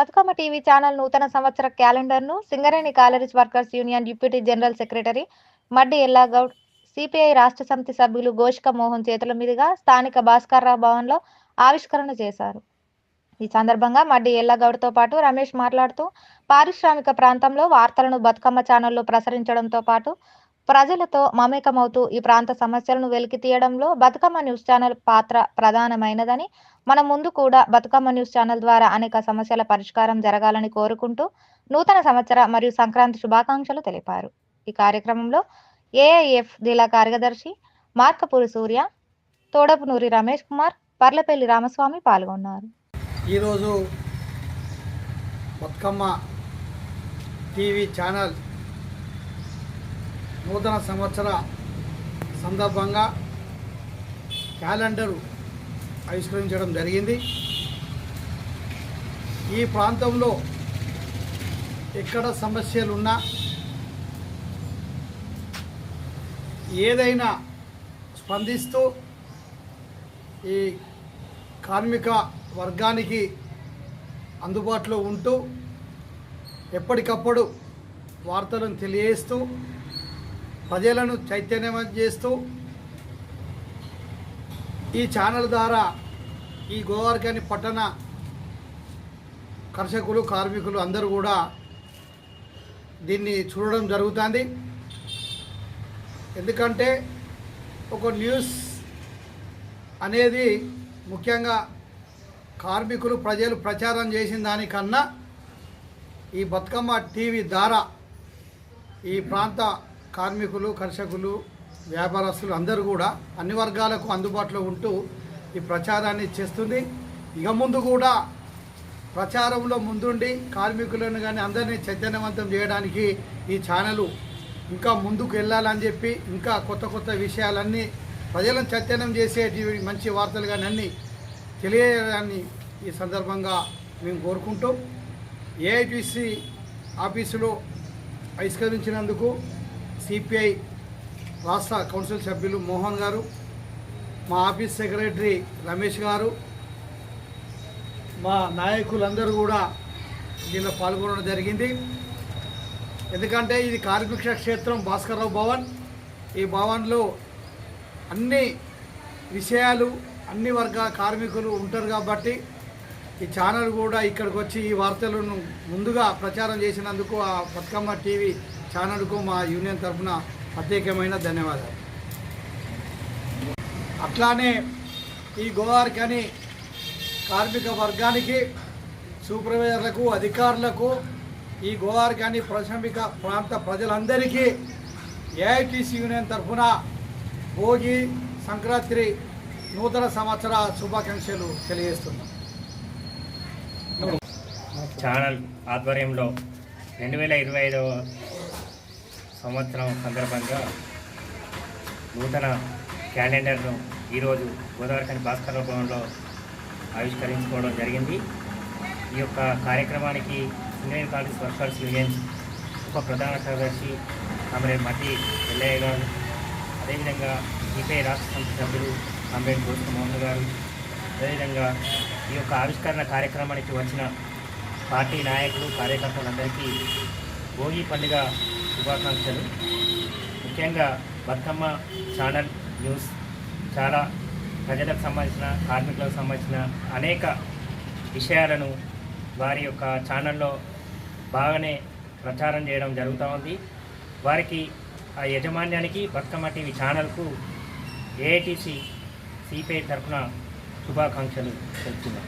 Bathukamma TV channel నూతన సంవత్సర క్యాలెండర్ను Singareni collieries workers union deputy general secretary Maddi Ellagoud CPI రాష్ట్ర సమితి సభ్యులు గోషిక మోహన్ చేతుల మీదుగా స్థానిక భాస్కర్రావు భవన్లో ఆవిష్కరణ చేశారు. ఈ సందర్భంగా మడ్డి ఎల్లగౌడ్తో పాటు రమేష్ మాట్లాడుతూ పారిశ్రామిక ప్రాంతంలో వార్తలను బతుకమ్మ ఛానల్లో ప్రసరించడంతో పాటు ప్రజలతో మమేకమవుతూ ఈ ప్రాంత సమస్యలను వెలికి తీయడంలో బతుకమ్మ న్యూస్ ఛానల్ పాత్ర ప్రధానమైనదని మన ముందు కూడా బతుకమ్మ న్యూస్ ఛానల్ ద్వారా అనేక సమస్యల పరిష్కారం జరగాలని కోరుకుంటూ నూతన సంవత్సర మరియు సంక్రాంతి శుభాకాంక్షలు తెలిపారు. ఈ కార్యక్రమంలో ఏఐఎఫ్ జిల్లా కార్యదర్శి మార్కపూరి సూర్య తోడపునూరి రమేష్ కుమార్ పర్లపల్లి రామస్వామి పాల్గొన్నారు. ఈరోజు బతుకమ్మ టీవీ ఛానల్ నూతన సంవత్సర సందర్భంగా క్యాలెండరు ఆవిష్కరించడం జరిగింది. ఈ ప్రాంతంలో ఎక్కడ సమస్యలున్నా ఏదైనా స్పందిస్తూ ఈ కార్మిక వర్గానికి అందుబాటులో ఉంటూ ఎప్పటికప్పుడు వార్తలను తెలియజేస్తూ ప్రజలను చైతన్యవం చేస్తూ ఈ ఛానల్ ద్వారా ఈ గోవర్కని పట్టణ కర్షకులు కార్మికులు అందరూ కూడా దీన్ని చూడడం జరుగుతుంది. ఎందుకంటే ఒక న్యూస్ అనేది ముఖ్యంగా కార్మికులు ప్రజలు ప్రచారం చేసిన దానికన్నా ఈ బతుకమ్మ టీవీ ద్వారా ఈ ప్రాంత కార్మికులు కర్షకులు వ్యాపారస్తులు అందరూ కూడా అన్ని వర్గాలకు అందుబాటులో ఉంటూ ఈ ప్రచారాన్ని చేస్తుంది. ఇక ముందు కూడా ప్రచారంలో ముందుండి కార్మికులను కానీ అందరినీ చైతన్యవంతం చేయడానికి ఈ ఛానల్ ఇంకా ముందుకు వెళ్ళాలని చెప్పి ఇంకా కొత్త కొత్త విషయాలన్నీ ప్రజలను చైతన్యం చేసేటివి మంచి వార్తలు కానీ అన్నీ తెలియజేయాలని ఈ సందర్భంగా మేము కోరుకుంటూ ఏఐటిసి ఆఫీసులో బహిష్కరించినందుకు సిపిఐ రాష్ట్ర కౌన్సిల్ సభ్యులు మోహన్ గారు మా ఆఫీస్ సెక్రటరీ రమేష్ గారు మా నాయకులందరూ కూడా దీనిలో పాల్గొనడం జరిగింది. ఎందుకంటే ఇది కార్మిక క్షేత్రం భాస్కర్రావు భవన్. ఈ భవన్లో అన్ని విషయాలు అన్ని వర్గ కార్మికులు ఉంటారు కాబట్టి ఈ ఛానల్ కూడా ఇక్కడికి వచ్చి ఈ వార్తలను ముందుగా ప్రచారం చేసినందుకు ఆ బతుకమ్మ టీవీ ఛానల్కు మా యూనియన్ తరఫున ప్రత్యేకమైన ధన్యవాదాలు. అట్లానే ఈ గోవార్కని కార్మిక వర్గానికి సూపర్వైజర్లకు అధికారులకు ఈ గోవార్కని ప్రాథమిక ప్రాంత ప్రజలందరికీ ఏఐటీసీ యూనియన్ తరఫున భోగి సంక్రాంతి నూతన సంవత్సర శుభాకాంక్షలు తెలియజేస్తున్నాం. ఛానల్ ఆధ్వర్యంలో రెండు వేల ఇరవై ఐదవ సంవత్సరం సందర్భంగా నూతన క్యాలెండర్ను ఈరోజు గోదావరిఖని భాస్కర్ భవన్లో ఆవిష్కరించుకోవడం జరిగింది. ఈ యొక్క కార్యక్రమానికి సింగరేణి కాలేజ్ వర్షాల్స్ యూనియన్ ఉప ప్రధాన కార్యదర్శి కామ్రేడ్ మట్టి ఎల్లయ్య గారు అదేవిధంగా సిపిఐ రాష్ట్ర సమితి సభ్యులు కామ్రేడ్ గోస్క మోహన్ గారు అదేవిధంగా ఈ యొక్క ఆవిష్కరణ కార్యక్రమానికి వచ్చిన పార్టీ నాయకులు కార్యకర్తలందరికీ భోగి పండుగ శుభాకాంక్షలు. ముఖ్యంగా బతుకమ్మ ఛానల్ న్యూస్ చాలా ప్రజలకు సంబంధించిన కార్మికులకు సంబంధించిన అనేక విషయాలను వారి యొక్క ఛానల్లో బాగానే ప్రచారం చేయడం జరుగుతూ ఉంది. వారికి ఆ యజమాన్యానికి బతుకమ్మ టీవీ ఛానల్కు ఏఐటీసీ సిపిఐ తరఫున శుభాకాంక్షలు తెలుపుతున్నాం.